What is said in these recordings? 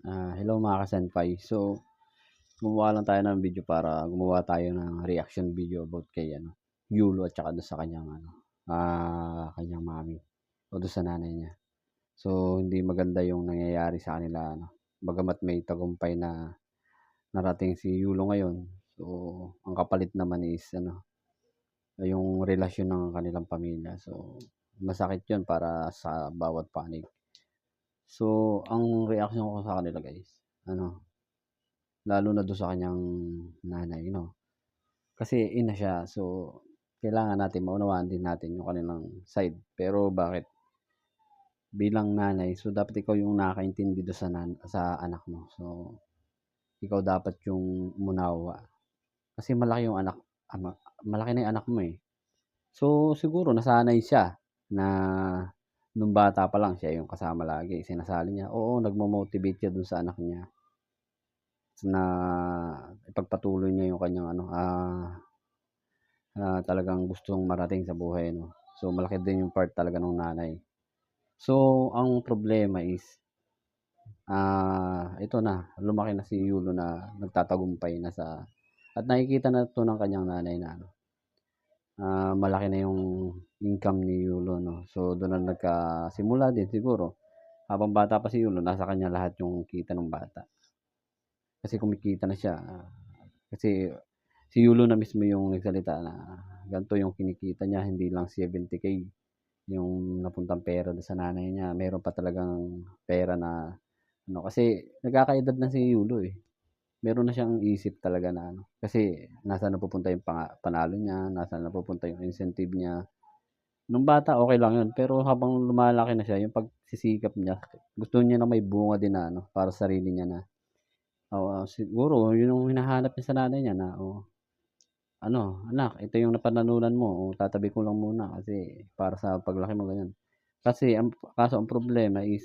Ah, hello mga ka-senpai. So, gumawa lang tayo ng video para gumawa tayo ng reaction video about kay ano, Yulo at saka doon sa kanyang ano, ah, kanyang mami o doon sa nanay niya. So, hindi maganda yung nangyayari sa kanila ano. Bagamat may tagumpay na narating si Yulo ngayon. So, ang kapalit naman is ano, yung relasyon ng kanilang pamilya. So, masakit 'yun para sa bawat panig. So, ang reaksyon ko sa kanila guys, ano, lalo na doon sa kanyang nanay, no? Kasi ina siya, so kailangan natin maunawaan din natin yung kanilang side. Pero bakit? Bilang nanay, so dapat ikaw yung nakakaintindi doon sa, nan sa anak mo. So, ikaw dapat yung umunawa. Kasi malaki yung anak, ama, malaki na yung anak mo eh. So, siguro nasanay siya na nung bata pa lang siya yung kasama lagi, sinasali niya. Oo, nagmo-motivate siya dun sa anak niya na ipagpatuloy niya yung kanyang ano, ah, ah, talagang gustong marating sa buhay, no. So, malaki din yung part talaga ng nanay. So, ang problema is, ah, ito na, lumaki na si Yulo na nagtatagumpay na sa at nakikita na 'to ng kanyang nanay na ano, ah, malaki na yung income ni Yulo, no. So, dun na nagkasimula din siguro, habang bata pa si Yulo nasa kanya lahat yung kita nung bata. Kasi kumikita na siya, kasi si Yulo na mismo yung nagsalita na ganito yung kinikita niya, hindi lang 70K yung napuntang pera sa nanay niya. Meron pa talagang pera na ano, kasi nagkakaedad na si Yulo eh. Meron na siyang isip talaga na ano, kasi nasaan napupunta yung panga panalo niya, nasaan napupunta yung incentive niya. Nung bata okey lang yun, pero habang lumalaki na siya yung pagsisikap niya, gusto niya na may bunga din na ano, para sa sarili niya na oo, siguro yun yung hinahanap niya sa nanay niya na, "Oh, ano anak, ito yung napanalunan mo, oh, tatabi ko lang muna kasi para sa paglaki mo," ganyan. Kasi ang kaso ang problema is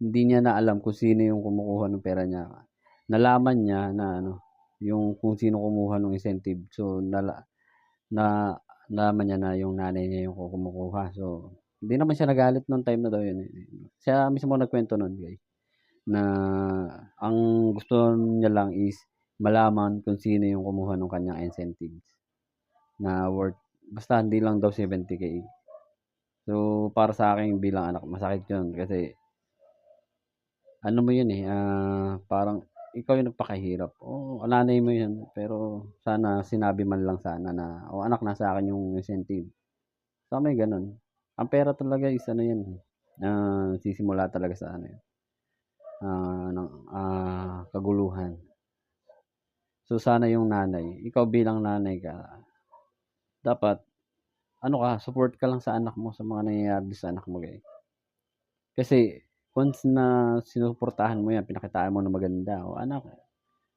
hindi niya na alam kung sino yung kumukuha ng pera niya. Nalaman niya na ano, yung kung sino kumuha nung incentive. So, nala na nalaman niya na yung nanay niya yung kumukuha. So, hindi naman siya nagalit nung time na daw yun, eh. Siya mismo nagkuwento nun guys, na ang gusto niya lang is malaman kung sino yung kumuha nung kanyang incentives na worth basta hindi lang daw 70K. So, para sa akin bilang anak masakit yun kasi ano mo yun, eh, ah, parang ikaw yung nagpakahirap. Oo, nanay mo yun, pero sana sinabi man lang sana na, "Oh, anak nasa akin yung incentive." Sana may gano'n. Ang pera talaga is ano yan, ah, nagsisimula talaga sa ano, ah, ng, ah, kaguluhan. So, sana yung nanay, ikaw bilang nanay ka, dapat ano ka, support ka lang sa anak mo sa mga nangyayari sa anak mo, guys. Kasi once na sinusuportahan mo yan, pinakitaan mo na maganda, "Oh, anak,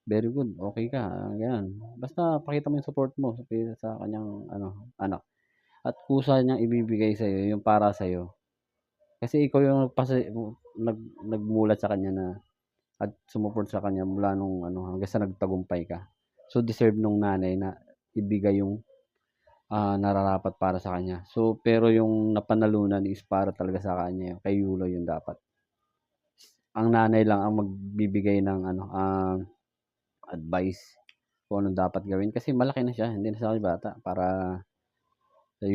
very good, okey ka," ganyan. Basta pakita mo yung support mo sa kanyang ano, anak at kusa niyang ibibigay sa'yo yung para sa'yo. Kasi ikaw yung nagpasa nag nagmulat sa kanya na at sumuport sa kanya mula nung ano, hanggang sa nagtagumpay ka. So, deserve nung nanay na ibigay yung, ah, nararapat para sa kanya. So, pero yung napanalunan is para talaga sa kanya, kay Yulo yun dapat. Ang nanay lang ang magbibigay ng ano, ah, advice kung anong dapat gawin kasi malaki na siya, hindi na siya bata para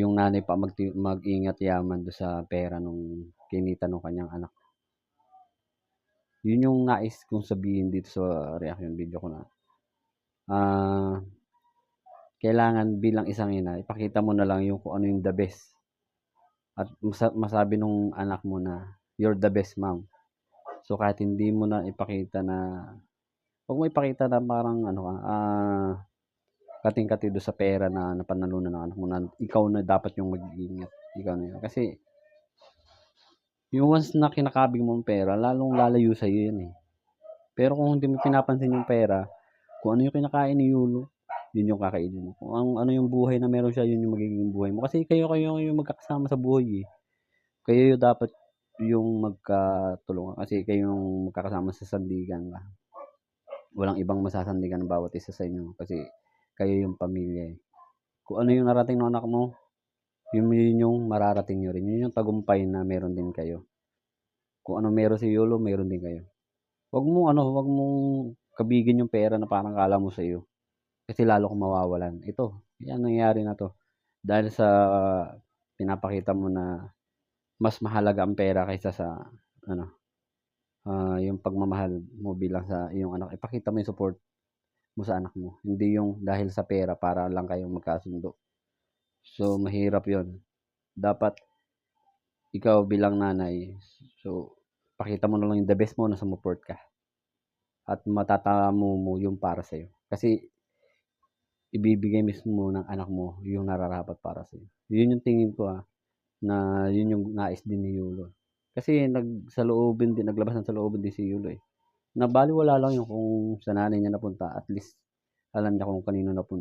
yung nanay pa magti mag-ingat yaman dun sa pera nung kinita nung kanyang anak. Yun yung nais kong sabihin dito sa reaction video ko na, ah, kailangan bilang isang ina ipakita mo na lang yung kung ano yung the best. At masa masabi nung anak mo na, "You're the best mom." So, kahit hindi mo na ipakita na wag mo ipakita na parang ano ka, ah, kating-kati sa pera na napanalunan ng anak mo na ikaw na dapat yung mag-iingat, ikaw na yun. Kasi yung once na kinakabig mo ang pera, lalong lalayo sa'yo yan, eh. Pero kung hindi mo pinapansin yung pera, kung ano yung kinakain ni Yulo, yun yung kakainin mo. Kung ang ano yung buhay na meron siya, yun yung magiging buhay mo. Kasi kayo kayo yung magkakasama sa buhay, eh. Kayo yung dapat yung magkatulungan kasi kayo yung magkakasama sa sandigan ba. Walang ibang masasandigan bawat isa sa inyo kasi kayo yung pamilya, eh. Kung ano yung narating ng anak mo, yun yun yung mararating niyo rin. Yun yung tagumpay na meron din kayo. Kung anong meron si Yulo, meron din kayo. 'Wag mong ano, 'wag mong kabigin yung pera na parang akala mo sa'yo. Kasi lalo kang mawawalan. Ito, 'yan nangyayari na 'to. Dahil sa pinapakita mo na mas mahalaga ang pera kaysa sa ano, ah, yung pagmamahal mo bilang sa iyong anak. Ipakita mo yung support mo sa anak mo, hindi yung dahil sa pera para lang kayong magkasundo. So, mahirap yun. Dapat ikaw bilang nanay, so pakita mo na lang yung the best mo na sumuport ka. At matatamo mo yung para sa'yo. Kasi ibibigay mismo ng anak mo yung nararapat para sa'yo. Yun yung tingin ko, ah, na yun yung nais din ni Yulo. Kasi nagsaloobin din, naglabas ng saloobin din si Yulo, eh. Na balewala lang yun kung sa nanay niya napunta, at least alam niya kung kanino napunta.